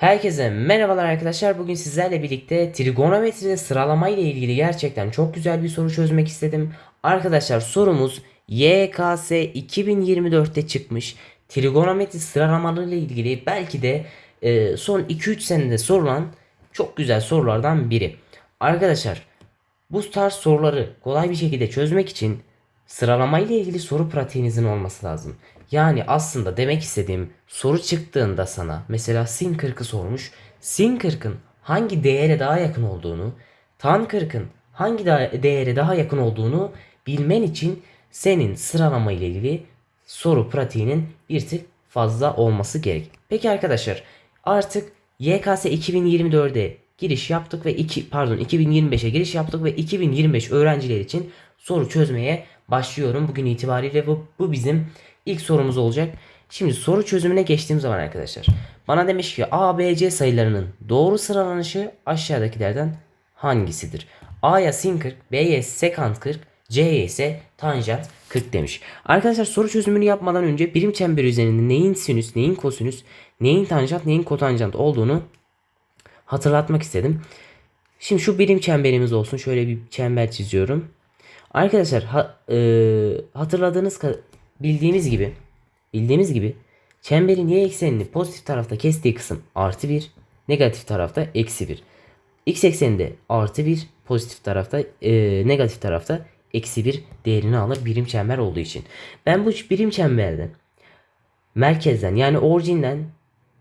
Herkese merhabalar arkadaşlar. Bugün sizlerle birlikte trigonometride sıralama ile ilgili gerçekten çok güzel bir soru çözmek istedim. Arkadaşlar sorumuz YKS 2024'te çıkmış. Trigonometri sıralamaları ile ilgili belki de e, son 2-3 senede sorulan çok güzel sorulardan biri. Arkadaşlar bu tarz soruları kolay bir şekilde çözmek için sıralama ile ilgili soru pratiğinizin olması lazım. Yani aslında demek istediğim soru çıktığında sana mesela sin 40'ı sormuş. Sin 40'ın hangi değere daha yakın olduğunu, tan 40'ın hangi değere daha yakın olduğunu bilmen için senin sıralama ile ilgili soru pratiğinin bir tık fazla olması gerek. Peki arkadaşlar artık YKS 2024'e giriş yaptık ve 2 pardon 2025'e giriş yaptık ve 2025 öğrenciler için soru çözmeye başlıyorum. Bugün itibariyle bu, bu bizim ilk sorumuz olacak. Şimdi soru çözümüne geçtiğim zaman arkadaşlar bana demiş ki A, B, C sayılarının doğru sıralanışı aşağıdakilerden hangisidir? A'ya sin 40, B'ye sekant 40, C'ye ise tanjant 40 demiş. Arkadaşlar soru çözümünü yapmadan önce birim çember üzerinde neyin sinüs, neyin kosinüs, neyin tanjant, neyin kotanjant olduğunu hatırlatmak istedim. Şimdi şu birim çemberimiz olsun. Şöyle bir çember çiziyorum. Arkadaşlar ha- e, hatırladığınız bildiğimiz gibi bildiğimiz gibi çemberin y eksenini pozitif tarafta kestiği kısım artı 1 negatif tarafta eksi 1 x ekseninde artı 1 pozitif tarafta e, negatif tarafta eksi 1 değerini alır birim çember olduğu için. Ben bu birim çemberden merkezden yani orijinden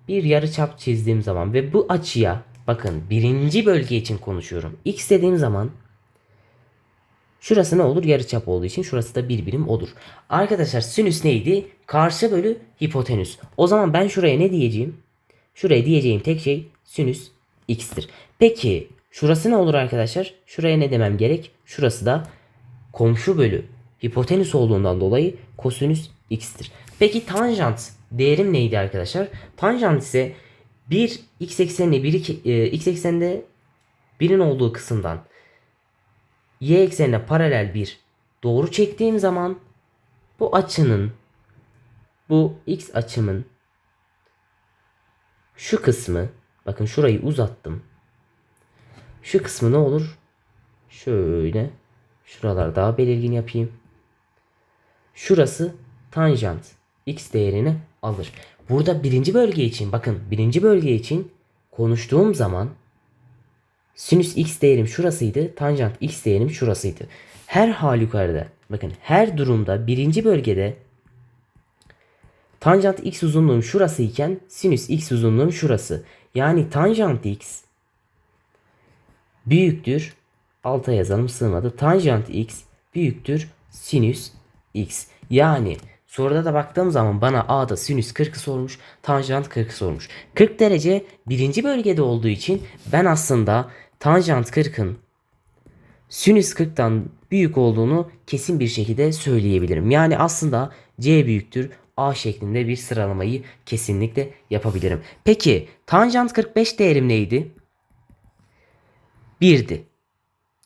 bir yarıçap çizdiğim zaman ve bu açıya bakın birinci bölge için konuşuyorum. X dediğim zaman şurası ne olur? Yarıçap olduğu için şurası da bir birim olur. Arkadaşlar sinüs neydi? Karşı bölü hipotenüs. O zaman ben şuraya ne diyeceğim? Şuraya diyeceğim tek şey sinüs x'tir. Peki şurası ne olur arkadaşlar? Şuraya ne demem gerek? Şurası da komşu bölü hipotenüs olduğundan dolayı kosinüs x'tir. Peki tanjant değerim neydi arkadaşlar? Tanjant ise 1 x eksenine 1 iki- e, x ekseninde 1'in olduğu kısımdan y eksenine paralel bir doğru çektiğim zaman bu açının bu x açımın şu kısmı bakın şurayı uzattım. Şu kısmı ne olur? Şöyle şuralar daha belirgin yapayım. Şurası tanjant x değerini alır. Burada birinci bölge için bakın birinci bölge için konuştuğum zaman sinüs x değerim şurasıydı. Tanjant x değerim şurasıydı. Her halükarda bakın her durumda birinci bölgede tanjant x uzunluğum şurası iken sinüs x uzunluğum şurası. Yani tanjant x büyüktür. Alta yazalım sığmadı. Tanjant x büyüktür sinüs x. Yani soruda da baktığım zaman bana A'da sinüs 40'ı sormuş. Tanjant 40'ı sormuş. 40 derece birinci bölgede olduğu için ben aslında tanjant 40'ın sinüs 40'tan büyük olduğunu kesin bir şekilde söyleyebilirim. Yani aslında C büyüktür A şeklinde bir sıralamayı kesinlikle yapabilirim. Peki tanjant 45 değerim neydi? 1'di.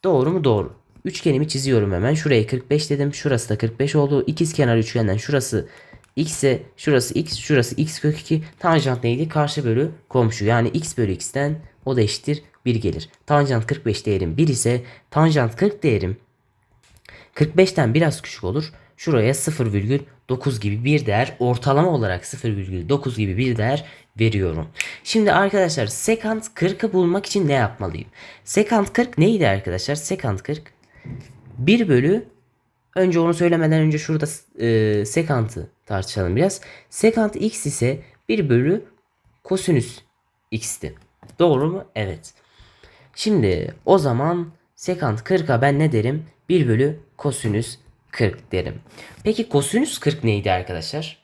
Doğru mu? Doğru. Üçgenimi çiziyorum hemen. Şuraya 45 dedim. Şurası da 45 oldu. İkiz kenar üçgenden şurası x ise şurası x, şurası x kök 2. Tanjant neydi? Karşı bölü komşu. Yani x bölü x'ten o da eşittir 1 gelir. Tanjant 45 değerim 1 ise tanjant 40 değerim 45'ten biraz küçük olur. Şuraya 0,9 gibi bir değer ortalama olarak 0,9 gibi bir değer veriyorum. Şimdi arkadaşlar sekant 40'ı bulmak için ne yapmalıyım? Sekant 40 neydi arkadaşlar? Sekant 40 1 bölü önce onu söylemeden önce şurada e, sekantı tartışalım biraz. Sekant x ise 1 bölü kosinüs x'ti. Doğru mu? Evet. Şimdi o zaman sekant 40'a ben ne derim? 1 bölü kosinüs 40 derim. Peki kosinüs 40 neydi arkadaşlar?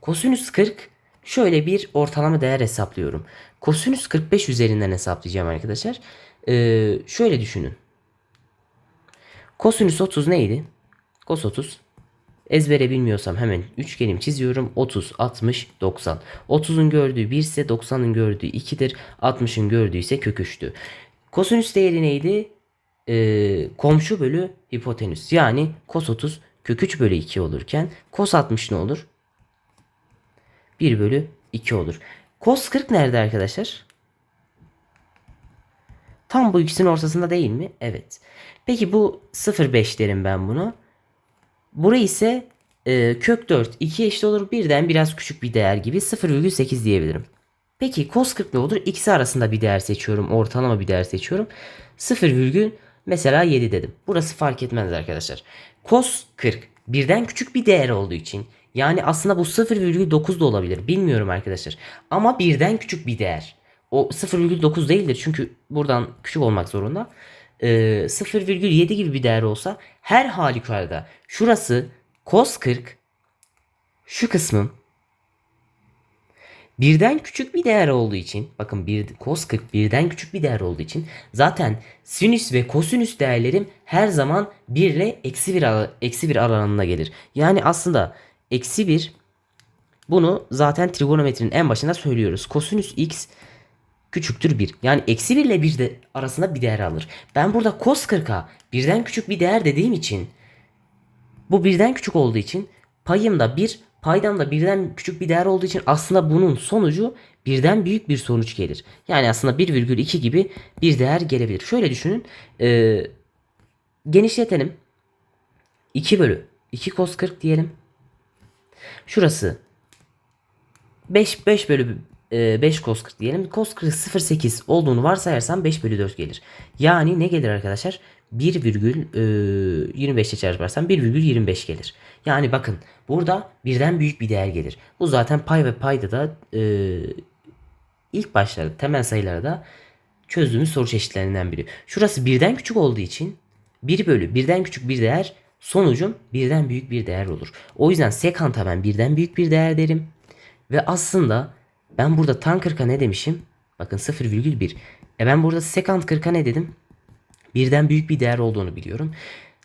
Kosinüs 40 şöyle bir ortalama değer hesaplıyorum. Kosinüs 45 üzerinden hesaplayacağım arkadaşlar. Ee, şöyle düşünün. Kosinüs 30 neydi? Kos 30. Ezbere bilmiyorsam hemen üçgenimi çiziyorum. 30, 60, 90. 30'un gördüğü 1 ise 90'ın gördüğü 2'dir. 60'ın gördüğü ise kök 3'tü. Kosinüs değeri neydi? Ee, komşu bölü hipotenüs. Yani kos 30 kök 3 bölü 2 olurken kos 60 ne olur? 1 bölü 2 olur. Kos 40 nerede arkadaşlar? Tam bu ikisinin ortasında değil mi? Evet. Peki bu 0,5 derim ben bunu. Burayı ise e, kök 4 2 eşit olur birden biraz küçük bir değer gibi 0,8 diyebilirim. Peki cos 40 ne olur? İkisi arasında bir değer seçiyorum. Ortalama bir değer seçiyorum. 0, virgül mesela 7 dedim. Burası fark etmez arkadaşlar. Cos 40 birden küçük bir değer olduğu için yani aslında bu 0,9 da olabilir. Bilmiyorum arkadaşlar. Ama birden küçük bir değer. O 0,9 değildir çünkü buradan küçük olmak zorunda. Ee, 0,7 gibi bir değer olsa her halükarda şurası cos 40 şu kısmım birden küçük bir değer olduğu için bakın bir cos 40 birden küçük bir değer olduğu için zaten sinüs ve kosinüs değerlerim her zaman 1 ile eksi 1 ara- eksi 1 aralığında gelir. Yani aslında eksi 1 bunu zaten trigonometrinin en başında söylüyoruz. Kosinüs x küçüktür 1. Yani eksi 1 ile 1 de arasında bir değer alır. Ben burada cos 40'a birden küçük bir değer dediğim için bu birden küçük olduğu için payım da 1, paydam da birden küçük bir değer olduğu için aslında bunun sonucu birden büyük bir sonuç gelir. Yani aslında 1,2 gibi bir değer gelebilir. Şöyle düşünün. Ee, genişletelim. 2 bölü 2 cos 40 diyelim. Şurası 5 5 bölü e, 5 cos 40 diyelim. Cos 40 0,8 olduğunu varsayarsam 5 bölü 4 gelir. Yani ne gelir arkadaşlar? 1,25 ile çarparsam 1,25 gelir. Yani bakın burada birden büyük bir değer gelir. Bu zaten pay ve payda da e, ilk başlarda temel sayılarda çözdüğümüz soru çeşitlerinden biri. Şurası birden küçük olduğu için 1 bölü birden küçük bir değer sonucum birden büyük bir değer olur. O yüzden sekanta ben birden büyük bir değer derim. Ve aslında ben burada tan 40'a ne demişim? Bakın 0,1. E ben burada sekant 40'a ne dedim? Birden büyük bir değer olduğunu biliyorum.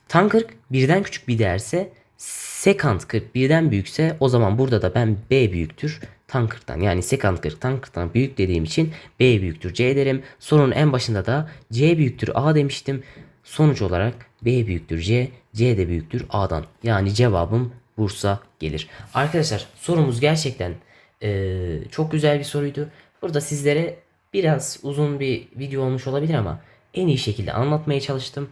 Tan 40 birden küçük bir değerse sekant 40 birden büyükse o zaman burada da ben B büyüktür tan 40'tan. Yani sekant 40 tan 40'tan büyük dediğim için B büyüktür C derim. Sorunun en başında da C büyüktür A demiştim. Sonuç olarak B büyüktür C, C de büyüktür A'dan. Yani cevabım Bursa gelir. Arkadaşlar sorumuz gerçekten eee, çok güzel bir soruydu. Burada sizlere biraz uzun bir video olmuş olabilir ama en iyi şekilde anlatmaya çalıştım.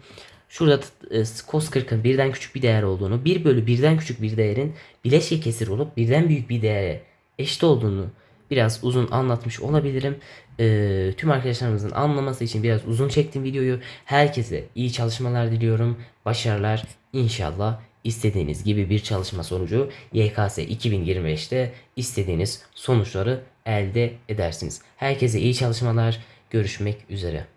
Şurada e, cos 40'ın birden küçük bir değer olduğunu, 1 bölü birden küçük bir değerin bileşke kesir olup birden büyük bir değere eşit olduğunu biraz uzun anlatmış olabilirim. Ee, tüm arkadaşlarımızın anlaması için biraz uzun çektim videoyu. Herkese iyi çalışmalar diliyorum. Başarılar. İnşallah istediğiniz gibi bir çalışma sonucu YKS 2025'te istediğiniz sonuçları elde edersiniz. Herkese iyi çalışmalar. Görüşmek üzere.